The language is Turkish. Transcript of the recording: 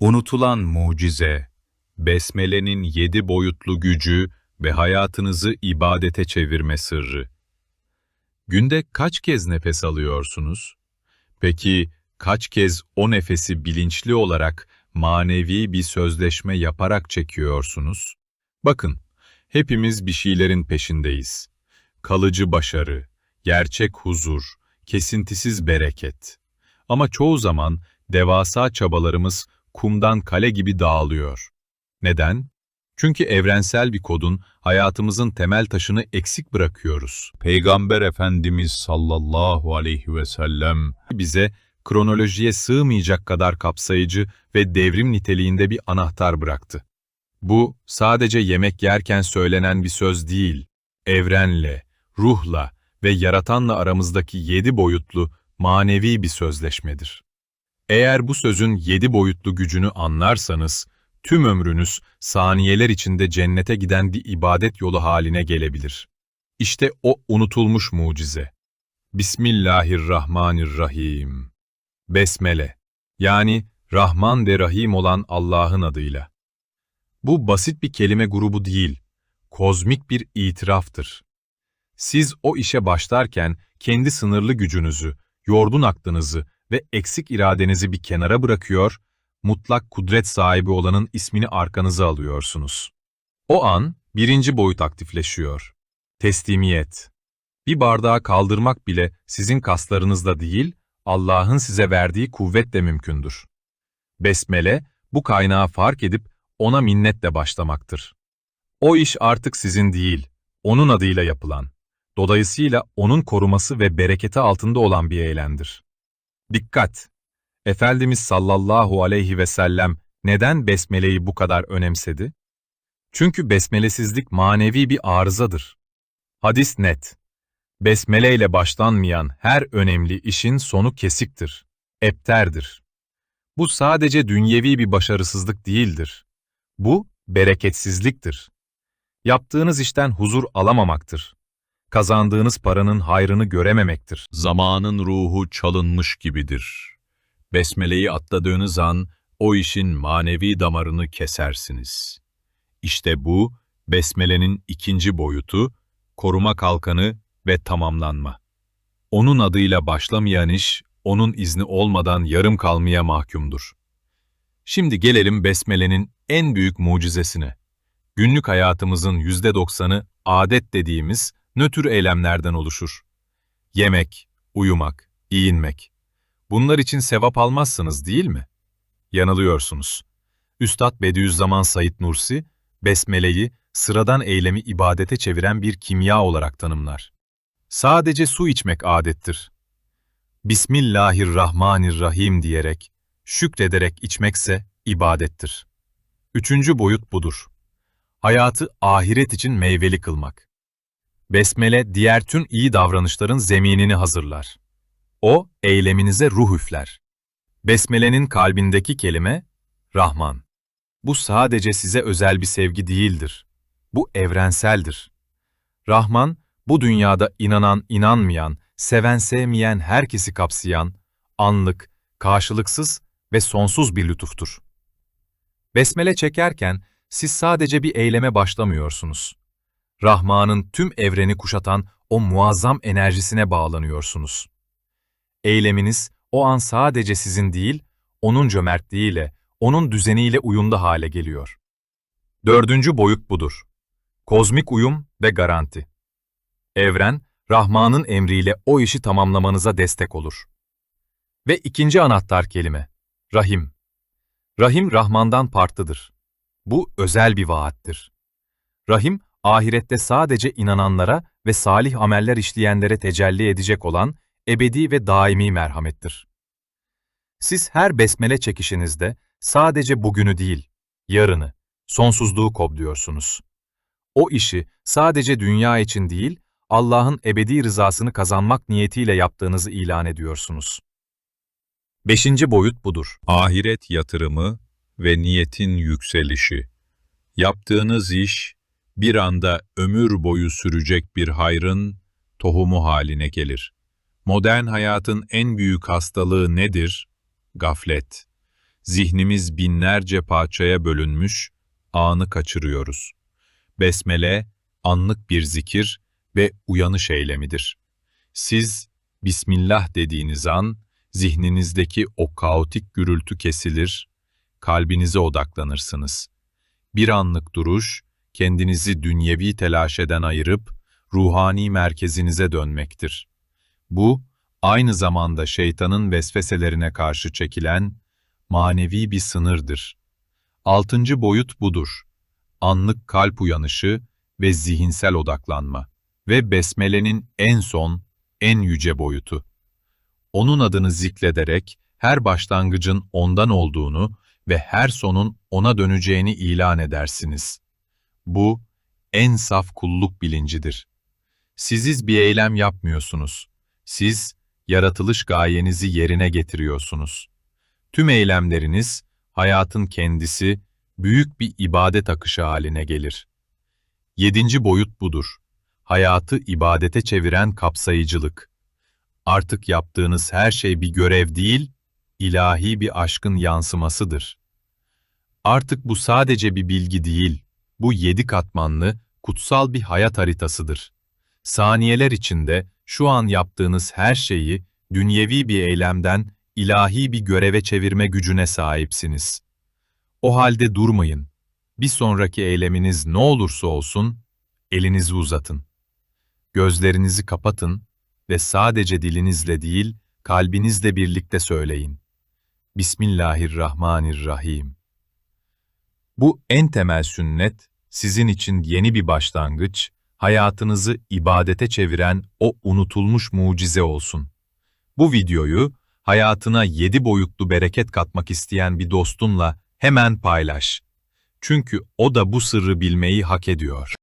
Unutulan mucize, Besmele'nin yedi boyutlu gücü ve hayatınızı ibadete çevirme sırrı. Günde kaç kez nefes alıyorsunuz? Peki kaç kez o nefesi bilinçli olarak manevi bir sözleşme yaparak çekiyorsunuz? Bakın, hepimiz bir şeylerin peşindeyiz. Kalıcı başarı, gerçek huzur, kesintisiz bereket. Ama çoğu zaman devasa çabalarımız kumdan kale gibi dağılıyor. Neden? Çünkü evrensel bir kodun hayatımızın temel taşını eksik bırakıyoruz. Peygamber Efendimiz sallallahu aleyhi ve sellem bize kronolojiye sığmayacak kadar kapsayıcı ve devrim niteliğinde bir anahtar bıraktı. Bu sadece yemek yerken söylenen bir söz değil, evrenle, ruhla ve yaratanla aramızdaki yedi boyutlu manevi bir sözleşmedir. Eğer bu sözün yedi boyutlu gücünü anlarsanız, tüm ömrünüz saniyeler içinde cennete giden bir ibadet yolu haline gelebilir. İşte o unutulmuş mucize. Bismillahirrahmanirrahim. Besmele, yani Rahman ve Rahim olan Allah'ın adıyla. Bu basit bir kelime grubu değil, kozmik bir itiraftır. Siz o işe başlarken kendi sınırlı gücünüzü, yorgun aklınızı ve eksik iradenizi bir kenara bırakıyor, mutlak kudret sahibi olanın ismini arkanıza alıyorsunuz. O an birinci boyut aktifleşiyor. Teslimiyet. Bir bardağı kaldırmak bile sizin kaslarınızla değil, Allah'ın size verdiği kuvvetle mümkündür. Besmele, bu kaynağı fark edip ona minnetle başlamaktır. O iş artık sizin değil, onun adıyla yapılan, dolayısıyla onun koruması ve bereketi altında olan bir eylemdir. Dikkat! Efendimiz sallallahu aleyhi ve sellem neden besmeleyi bu kadar önemsedi? Çünkü besmelesizlik manevi bir arızadır. Hadis net. Besmele ile başlanmayan her önemli işin sonu kesiktir, epterdir. Bu sadece dünyevi bir başarısızlık değildir. Bu bereketsizliktir. Yaptığınız işten huzur alamamaktır. Kazandığınız paranın hayrını görememektir. Zamanın ruhu çalınmış gibidir. Besmeleyi atladığınız an o işin manevi damarını kesersiniz. İşte bu, Besmele'nin ikinci boyutu, koruma kalkanı ve tamamlanma. Onun adıyla başlamayan iş, onun izni olmadan yarım kalmaya mahkumdur. Şimdi gelelim Besmele'nin en büyük mucizesine. Günlük hayatımızın yüzde doksanı adet dediğimiz nötr eylemlerden oluşur. Yemek, uyumak, giyinmek. Bunlar için sevap almazsınız değil mi? Yanılıyorsunuz. Üstad Bediüzzaman Said Nursi, Besmele'yi sıradan eylemi ibadete çeviren bir kimya olarak tanımlar. Sadece su içmek adettir. Bismillahirrahmanirrahim diyerek, şükrederek içmekse ibadettir. Üçüncü boyut budur. Hayatı ahiret için meyveli kılmak. Besmele diğer tüm iyi davranışların zeminini hazırlar. O, eyleminize ruh üfler. Besmele'nin kalbindeki kelime, Rahman. Bu sadece size özel bir sevgi değildir. Bu evrenseldir. Rahman, bu dünyada inanan, inanmayan, seven, sevmeyen herkesi kapsayan, anlık, karşılıksız ve sonsuz bir lütuftur. Besmele çekerken siz sadece bir eyleme başlamıyorsunuz. Rahman'ın tüm evreni kuşatan o muazzam enerjisine bağlanıyorsunuz. Eyleminiz o an sadece sizin değil, onun cömertliğiyle, onun düzeniyle uyumlu hale geliyor. Dördüncü boyut budur. Kozmik uyum ve garanti. Evren, Rahman'ın emriyle o işi tamamlamanıza destek olur. Ve ikinci anahtar kelime, Rahim. Rahim, Rahman'dan farklıdır. Bu özel bir vaattir. Rahim, ahirette sadece inananlara ve salih ameller işleyenlere tecelli edecek olan ebedi ve daimi merhamettir. Siz her besmele çekişinizde sadece bugünü değil, yarını, sonsuzluğu kodluyorsunuz. O işi sadece dünya için değil, Allah'ın ebedi rızasını kazanmak niyetiyle yaptığınızı ilan ediyorsunuz. Beşinci boyut budur. Ahiret yatırımı ve niyetin yükselişi. Yaptığınız iş, bir anda ömür boyu sürecek bir hayrın tohumu haline gelir. Modern hayatın en büyük hastalığı nedir? Gaflet. Zihnimiz binlerce parçaya bölünmüş, anı kaçırıyoruz. Besmele, anlık bir zikir ve uyanış eylemidir. Siz, Bismillah dediğiniz an, zihninizdeki o kaotik gürültü kesilir, kalbinize odaklanırsınız. Bir anlık duruş, kendinizi dünyevi telaşeden ayırıp, ruhani merkezinize dönmektir. Bu, aynı zamanda şeytanın vesveselerine karşı çekilen, manevi bir sınırdır. Altıncı boyut budur. Anlık kalp uyanışı ve zihinsel odaklanma ve besmelenin en son, en yüce boyutu. Onun adını zikrederek her başlangıcın ondan olduğunu ve her sonun ona döneceğini ilan edersiniz. Bu, en saf kulluk bilincidir. Siziz bir eylem yapmıyorsunuz. Siz, yaratılış gayenizi yerine getiriyorsunuz. Tüm eylemleriniz, hayatın kendisi, büyük bir ibadet akışı haline gelir. Yedinci boyut budur. Hayatı ibadete çeviren kapsayıcılık. Artık yaptığınız her şey bir görev değil, ilahi bir aşkın yansımasıdır. Artık bu sadece bir bilgi değil, bu yedi katmanlı, kutsal bir hayat haritasıdır. Saniyeler içinde şu an yaptığınız her şeyi dünyevi bir eylemden ilahi bir göreve çevirme gücüne sahipsiniz. O halde durmayın. Bir sonraki eyleminiz ne olursa olsun, elinizi uzatın. Gözlerinizi kapatın ve sadece dilinizle değil, kalbinizle birlikte söyleyin. Bismillahirrahmanirrahim. Bu en temel sünnet, sizin için yeni bir başlangıç, hayatınızı ibadete çeviren o unutulmuş mucize olsun. Bu videoyu, hayatına yedi boyutlu bereket katmak isteyen bir dostunla hemen paylaş. Çünkü o da bu sırrı bilmeyi hak ediyor.